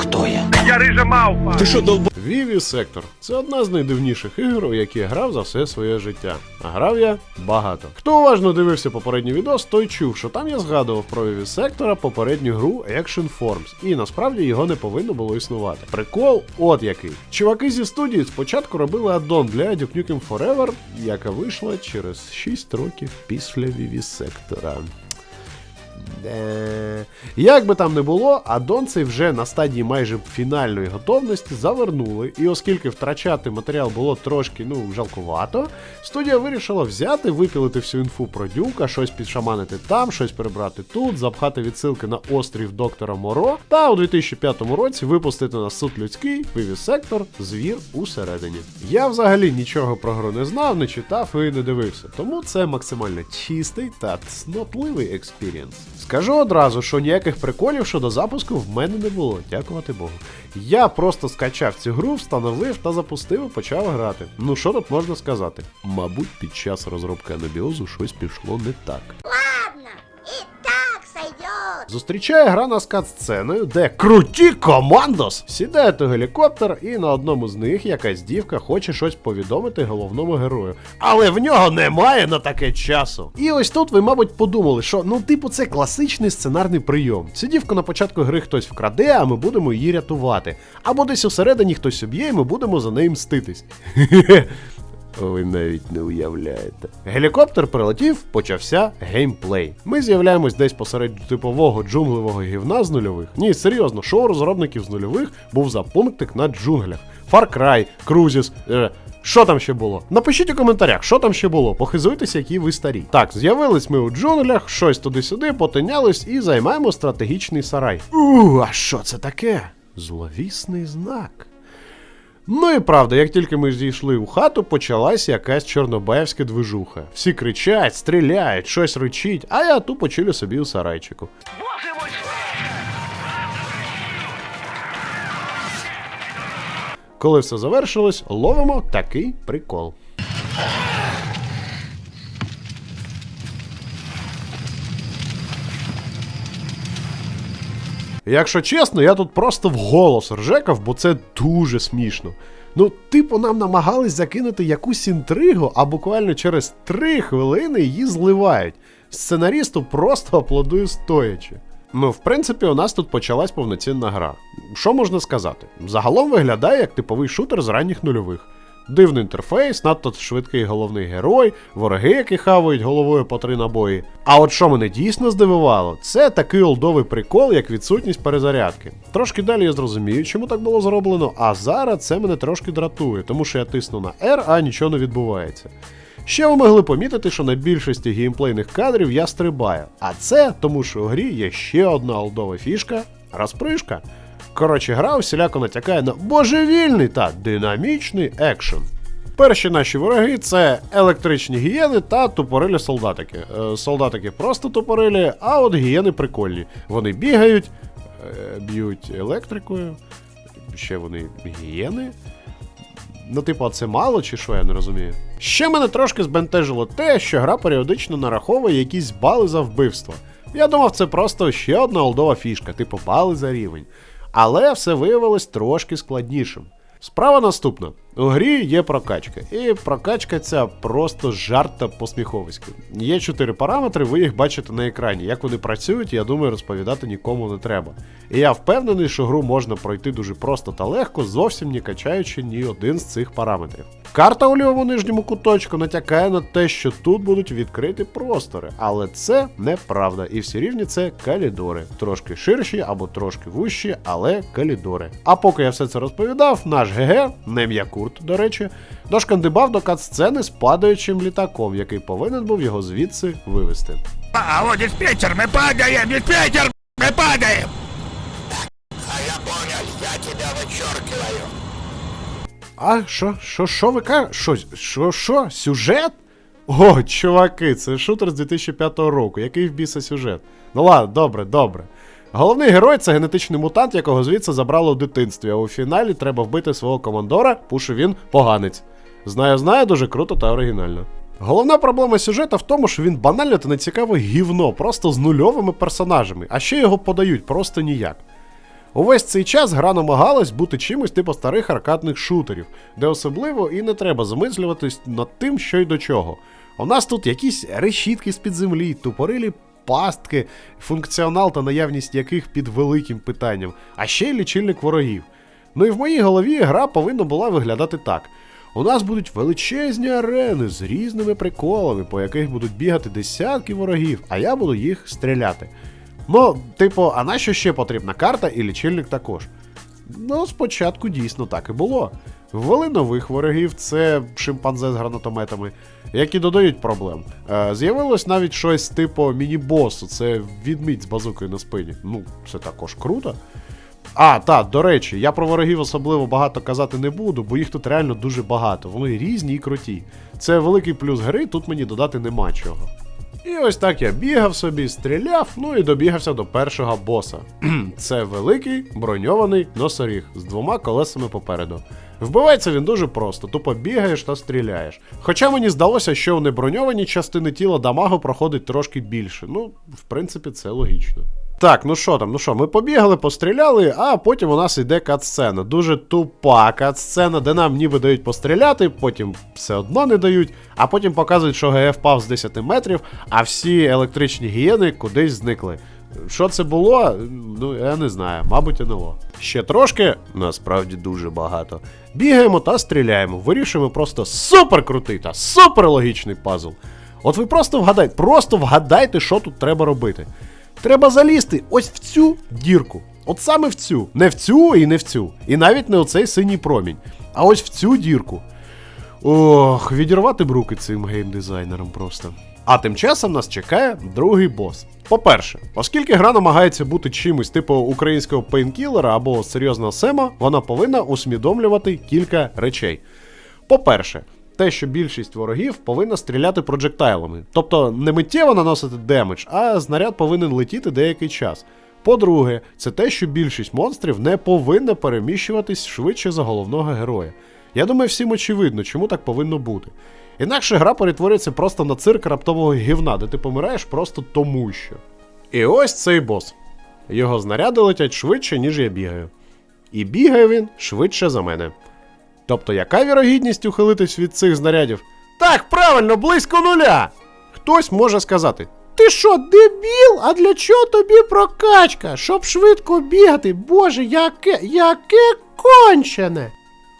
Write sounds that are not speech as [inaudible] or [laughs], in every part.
Хто я? Я рижа мавпа. Ти що, долб... Віві Сектор це одна з найдивніших ігор, у які я грав за все своє життя. А грав я багато. Хто уважно дивився попередній відос, той чув, що там я згадував про Віві Сектора попередню гру Action Forms, і насправді його не повинно було існувати. Прикол, от який. Чуваки зі студії спочатку робили аддон для Duke Nukem Forever, яка вийшла через 6 років після Віві Сектора. Де... Як би там не було, аддон цей вже на стадії майже фінальної готовності завернули, і оскільки втрачати матеріал було трошки ну, жалкувато, студія вирішила взяти, випілити всю інфу про дюка, щось підшаманити там, щось перебрати тут, запхати відсилки на острів доктора Моро, та у 2005 році випустити на суд людський вивіз-сектор Звір усередині. Я взагалі нічого про гру не знав, не читав і не дивився, тому це максимально чистий та цнотливий експірієнс. Скажу одразу, що ніяких приколів щодо запуску в мене не було, дякувати Богу. Я просто скачав цю гру, встановив та запустив і почав грати. Ну що тут можна сказати? Мабуть, під час розробки анабіозу щось пішло не так. Зустрічає гра нас кат-сценою, де круті командос сідають у гелікоптер, і на одному з них якась дівка хоче щось повідомити головному герою. Але в нього немає на таке часу. І ось тут ви, мабуть, подумали, що ну, типу, це класичний сценарний прийом. Цю дівку на початку гри хтось вкраде, а ми будемо її рятувати. Або десь усередині хтось уб'є, і ми будемо за нею мститись. [laughs] Ви навіть не уявляєте. Гелікоптер прилетів, почався геймплей. Ми з'являємось десь посеред типового джунглевого гівна з нульових. Ні, серйозно, шоу розробників з нульових був за пунктик на джунглях. Far Cry, Cruises, е, що там ще було? Напишіть у коментарях, що там ще було. Похизуйтеся, які ви старі. Так, з'явились ми у джунглях, щось туди-сюди, потинялись і займаємо стратегічний сарай. У, а що це таке? Зловісний знак. Ну і правда, як тільки ми зійшли у хату, почалась якась чорнобаївська движуха. Всі кричать, стріляють, щось ричить, а я тупо чилю собі у сарайчику. Боже мой! Коли все завершилось, ловимо такий прикол. Якщо чесно, я тут просто вголос ржекав, бо це дуже смішно. Ну, типу, нам намагались закинути якусь інтригу, а буквально через три хвилини її зливають. Сценарісту просто аплодую стоячи. Ну, в принципі, у нас тут почалась повноцінна гра. Що можна сказати? Загалом виглядає як типовий шутер з ранніх нульових. Дивний інтерфейс, надто швидкий головний герой, вороги, які хавають головою по три набої. А от що мене дійсно здивувало, це такий олдовий прикол, як відсутність перезарядки. Трошки далі я зрозумію, чому так було зроблено, а зараз це мене трошки дратує, тому що я тисну на R, а нічого не відбувається. Ще ви могли помітити, що на більшості геймплейних кадрів я стрибаю, а це тому, що у грі є ще одна олдова фішка розпришка. Коротше, гра усіляко натякає на божевільний та динамічний екшен. Перші наші вороги це електричні гієни та тупорилі солдатики. Е, солдатики просто тупорилі, а от гієни прикольні. Вони бігають, е, б'ють електрикою. Ще вони гієни. Ну, типу, а це мало чи що, я не розумію. Ще мене трошки збентежило те, що гра періодично нараховує якісь бали за вбивство. Я думав, це просто ще одна олдова фішка, типу бали за рівень. Але все виявилось трошки складнішим. Справа наступна: у грі є прокачка, і прокачка ця просто жарт та посміховисько. Є чотири параметри, ви їх бачите на екрані. Як вони працюють, я думаю, розповідати нікому не треба. І я впевнений, що гру можна пройти дуже просто та легко, зовсім не качаючи ні один з цих параметрів. Карта у лівому нижньому куточку натякає на те, що тут будуть відкриті простори, але це неправда. І всі рівні це калідори. Трошки ширші або трошки вущі, але калідори. А поки я все це розповідав, наш ГГ, нем'я Курт, до речі, дошкандибав до кат-сцени з падаючим літаком, який повинен був його звідси вивести. А вот диспетчер, мы падаем! Диспетчер, мы падаем! А що, що, що ви кажете? Що, що, що? Сюжет? О, чуваки, це шутер з 2005 року. Який в біса сюжет? Ну ладно, добре, добре. Головний герой це генетичний мутант, якого звідси забрало в дитинстві, а у фіналі треба вбити свого командора, пушу він поганець. Знаю, знаю, дуже круто та оригінально. Головна проблема сюжета в тому, що він банально та нецікаве гівно, просто з нульовими персонажами, а ще його подають просто ніяк. Увесь цей час гра намагалась бути чимось типу старих аркадних шутерів, де особливо і не треба замислюватись над тим, що й до чого. У нас тут якісь решітки з-під землі, тупорилі пастки, функціонал та наявність яких під великим питанням, а ще й лічильник ворогів. Ну і в моїй голові гра повинна була виглядати так. У нас будуть величезні арени з різними приколами, по яких будуть бігати десятки ворогів, а я буду їх стріляти. Ну, типу, а на що ще потрібна карта і лічильник також? Ну, спочатку дійсно так і було. Ввели нових ворогів, це шимпанзе з гранатометами, які додають проблем. Е, з'явилось навіть щось типу міні-босу, це відмідь з базукою на спині. Ну, це також круто. А, так, до речі, я про ворогів особливо багато казати не буду, бо їх тут реально дуже багато. Вони різні і круті. Це великий плюс гри, тут мені додати нема чого. І ось так я бігав собі, стріляв, ну і добігався до першого боса. Це великий броньований носоріг з двома колесами попереду. Вбивається він дуже просто, тупо бігаєш та стріляєш. Хоча мені здалося, що в неброньованій частини тіла дамагу проходить трошки більше. Ну, в принципі, це логічно. Так, ну що там, ну що, ми побігали, постріляли, а потім у нас йде катсцена. Дуже тупа катсцена, де нам ніби дають постріляти, потім все одно не дають, а потім показують, що ГФ пав з 10 метрів, а всі електричні гієни кудись зникли. Що це було? Ну, я не знаю, мабуть, НЛО. Ще трошки, насправді дуже багато. Бігаємо та стріляємо, вирішуємо просто супер крутий та супер логічний пазл. От ви просто вгадайте, просто вгадайте, що тут треба робити. Треба залізти ось в цю дірку. От саме в цю. Не в цю і не в цю. І навіть не оцей синій промінь. А ось в цю дірку. Ох, відірвати б руки цим геймдизайнерам просто. А тим часом нас чекає другий бос. По-перше, оскільки гра намагається бути чимось типу українського пейнкілера або серйозного сема, вона повинна усвідомлювати кілька речей. По-перше, те, що більшість ворогів повинна стріляти проджектайлами. Тобто не миттєво наносити демедж, а знаряд повинен летіти деякий час. По-друге, це те, що більшість монстрів не повинна переміщуватись швидше за головного героя. Я думаю, всім очевидно, чому так повинно бути. Інакше гра перетворюється просто на цирк раптового гівна, де ти помираєш просто тому що. І ось цей бос. Його знаряди летять швидше, ніж я бігаю. І бігає він швидше за мене. Тобто, яка вірогідність ухилитись від цих знарядів? Так, правильно, близько нуля. Хтось може сказати: Ти що, дебіл? А для чого тобі прокачка? Щоб швидко бігати. Боже, яке, яке кончене.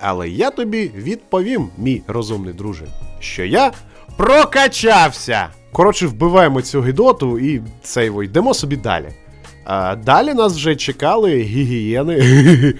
Але я тобі відповім, мій розумний друже, що я прокачався. Коротше, вбиваємо цю гідоту і цей йдемо собі далі. Далі нас вже чекали гігієни [laughs]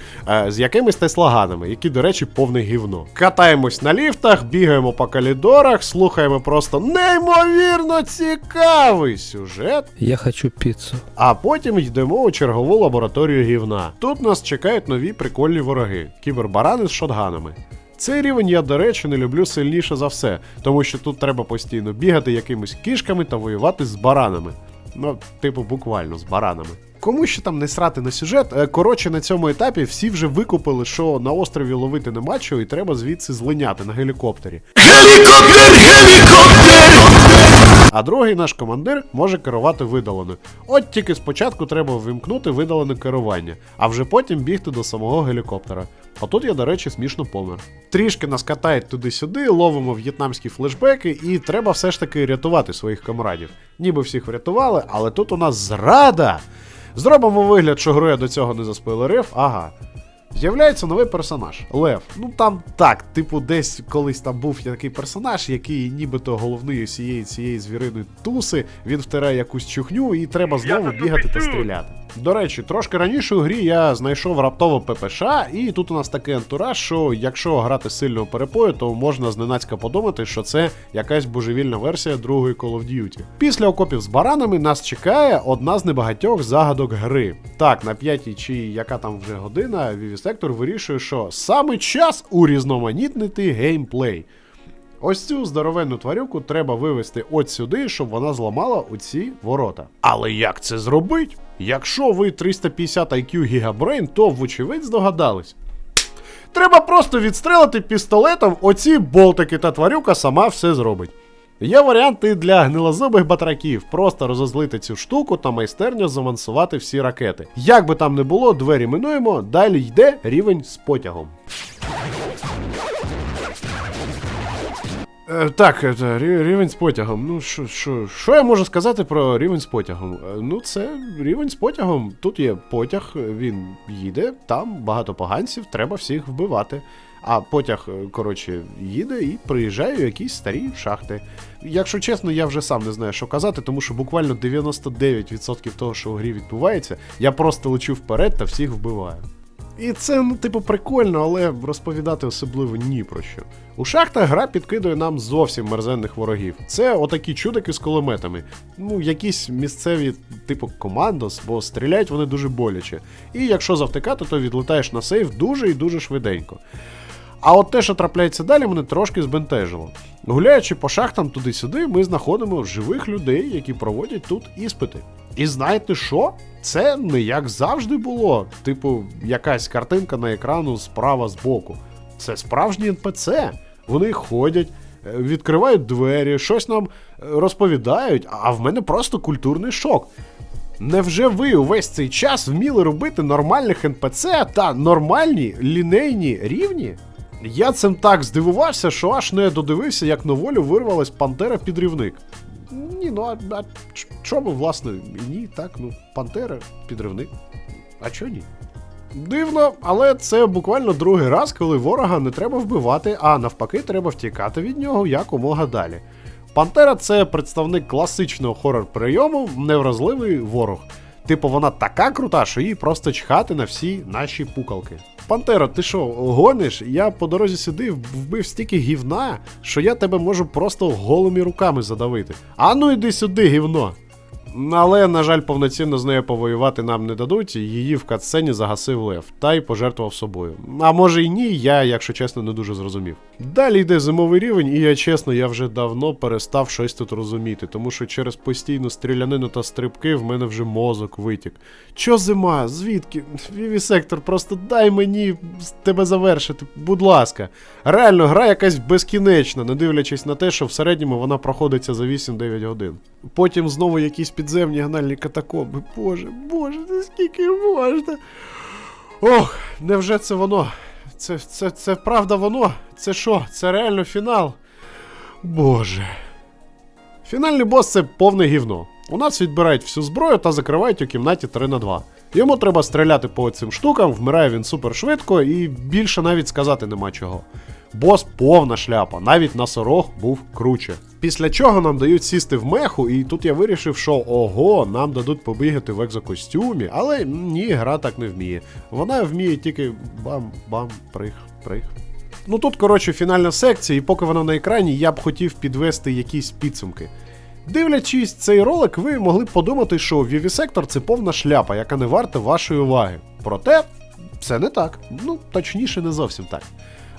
з якимись теслаганами, які, до речі, повне гівно. Катаємось на ліфтах, бігаємо по коридорах, слухаємо просто неймовірно цікавий сюжет. Я хочу пиццу. А потім йдемо у чергову лабораторію гівна. Тут нас чекають нові прикольні вороги кібербарани з шотганами. Цей рівень я, до речі, не люблю сильніше за все, тому що тут треба постійно бігати якимись кішками та воювати з баранами. Ну, типу, буквально з баранами. Кому ще там не срати на сюжет, е, коротше, на цьому етапі всі вже викупили, що на острові ловити нема чого, і треба звідси злиняти на гелікоптері. Гелікоптер! А другий наш командир може керувати видалено. От тільки спочатку треба вимкнути видалене керування, а вже потім бігти до самого гелікоптера. А тут я, до речі, смішно помер. Трішки нас катають туди-сюди, ловимо в'єтнамські флешбеки, і треба все ж таки рятувати своїх комрадів. Ніби всіх врятували, але тут у нас зрада. Зробимо вигляд, що гру я до цього не заспойлерив. Ага. З'являється новий персонаж Лев. Ну там так, типу, десь колись там був такий персонаж, який нібито головний усієї цієї звіриної туси, він втирає якусь чухню і треба знову бігати та стріляти. До речі, трошки раніше у грі я знайшов раптово ППШ, і тут у нас такий антураж, що якщо грати сильного перепою, то можна зненацька подумати, що це якась божевільна версія другої Call of Duty. Після окопів з баранами нас чекає одна з небагатьох загадок гри. Так, на п'ятій чи яка там вже година, Vivisector вирішує, що саме час урізноманітнити геймплей. Ось цю здоровенну тварюку треба вивести от сюди, щоб вона зламала оці ворота. Але як це зробить? Якщо ви 350 IQ Гігабрейн, то вочевидь здогадались. Треба просто відстрелити пістолетом оці болтики, та тварюка сама все зробить. Є варіанти для гнилозубих батраків. Просто розозлити цю штуку та майстерньо замансувати всі ракети. Як би там не було, двері минуємо, далі йде рівень з потягом. Так, е, та, рі- рівень з потягом. Ну, що, що, що я можу сказати про рівень з потягом? Е, Ну, це рівень з потягом. Тут є потяг, він їде, там багато поганців, треба всіх вбивати. А потяг, е, коротше, їде і приїжджає у якісь старі шахти. Якщо чесно, я вже сам не знаю, що казати, тому що буквально 99% того, що в грі відбувається, я просто лечу вперед та всіх вбиваю. І це, ну, типу, прикольно, але розповідати особливо ні про що. У шахтах гра підкидує нам зовсім мерзенних ворогів. Це отакі чудики з кулеметами. Ну, якісь місцеві, типу, командос, бо стріляють вони дуже боляче. І якщо завтикати, то відлетаєш на сейф дуже і дуже швиденько. А от те, що трапляється далі, мене трошки збентежило. Гуляючи по шахтам туди-сюди, ми знаходимо живих людей, які проводять тут іспити. І знаєте що? Це не як завжди було. Типу, якась картинка на екрану справа збоку. Це справжні НПЦ. Вони ходять, е, відкривають двері, щось нам е, розповідають, а в мене просто культурний шок. Невже ви увесь цей час вміли робити нормальних НПЦ та нормальні лінейні рівні? Я цим так здивувався, що аж не додивився, як на волю вирвалась Пантера підрівник. Ні, ну а, а чому, власне, ні, так, ну, Пантера підривник. А чо ні? Дивно, але це буквально другий раз, коли ворога не треба вбивати, а навпаки, треба втікати від нього якомога далі. Пантера це представник класичного хорор прийому, невразливий ворог. Типу, вона така крута, що їй просто чхати на всі наші пукалки. Пантера, ти що, гониш? Я по дорозі сюди вбив стільки гівна, що я тебе можу просто голими руками задавити. А ну йди сюди, гівно. Але, на жаль, повноцінно з нею повоювати нам не дадуть, і її в катсцені загасив Лев, та й пожертвував собою. А може й ні, я, якщо чесно, не дуже зрозумів. Далі йде зимовий рівень, і я чесно, я вже давно перестав щось тут розуміти, тому що через постійну стрілянину та стрибки в мене вже мозок витік. Чо зима? Звідки? Вівісектор, просто дай мені тебе завершити, будь ласка. Реально, гра якась безкінечна, не дивлячись на те, що в середньому вона проходиться за 8-9 годин. Потім знову якісь підземні анальні катакомби. Боже, боже, ну скільки можна? Ох, невже це воно? Це, це, це правда воно? Це що? Це реально фінал? Боже. Фінальний бос це повне гівно. У нас відбирають всю зброю та закривають у кімнаті 3 на 2. Йому треба стріляти по цим штукам, вмирає він супер швидко і більше навіть сказати нема чого. Бос повна шляпа, навіть носорог був круче. Після чого нам дають сісти в меху, і тут я вирішив, що ого, нам дадуть побігати в екзокостюмі, але ні, гра так не вміє. Вона вміє тільки бам-бам, прих, прих. Ну тут, коротше, фінальна секція, і поки вона на екрані, я б хотів підвести якісь підсумки. Дивлячись цей ролик, ви могли б подумати, що Vivisector це повна шляпа, яка не варта вашої уваги. Проте, це не так. Ну, точніше, не зовсім так.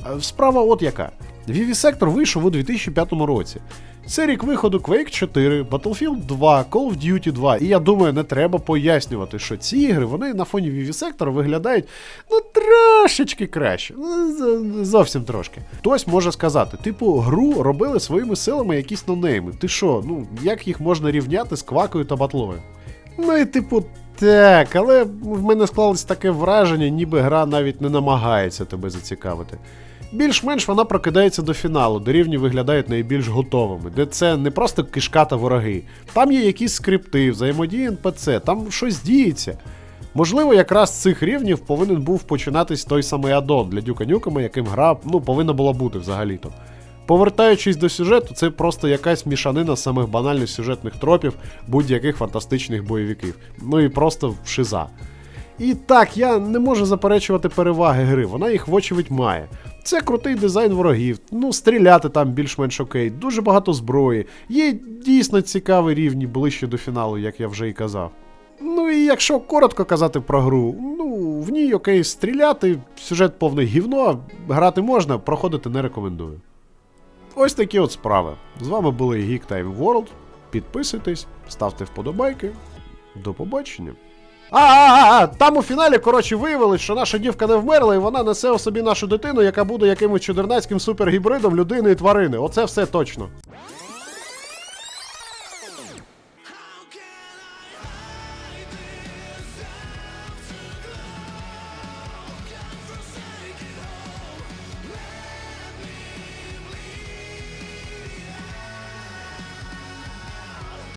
Е, Справа от яка. Vivisector вийшов у 2005 році. Це рік виходу Quake 4, Battlefield 2, Call of Duty 2. І я думаю, не треба пояснювати, що ці ігри вони на фоні Vivisector виглядають ну трошечки краще. Ну, зовсім трошки. Хтось може сказати, типу, гру робили своїми силами якісь нонейми. Ти що, ну як їх можна рівняти з квакою та батлою? Ну і типу, так, але в мене склалось таке враження, ніби гра навіть не намагається тебе зацікавити. Більш-менш вона прокидається до фіналу, де рівні виглядають найбільш готовими, де це не просто кишка та вороги. Там є якісь скрипти, взаємодії НПЦ, там щось діється. Можливо, якраз з цих рівнів повинен був починатись той самий аддон для Дюка Нюкема, яким гра ну, повинна була бути взагалі-то. Повертаючись до сюжету, це просто якась мішанина самих банальних сюжетних тропів будь-яких фантастичних бойовиків. Ну і просто шиза. І так, я не можу заперечувати переваги гри, вона їх вочевидь має. Це крутий дизайн ворогів, ну стріляти там більш-менш окей, дуже багато зброї, є дійсно цікаві рівні ближче до фіналу, як я вже і казав. Ну і якщо коротко казати про гру, ну в ній окей стріляти, сюжет повне гівно, грати можна, проходити не рекомендую. Ось такі от справи. З вами були Geek Time World. Підписуйтесь, ставте вподобайки. До побачення. А, а, а, там у фіналі, коротше, виявилось, що наша дівка не вмерла, і вона несе у собі нашу дитину, яка буде якимось чудернацьким супергібридом людини і тварини. Оце все точно.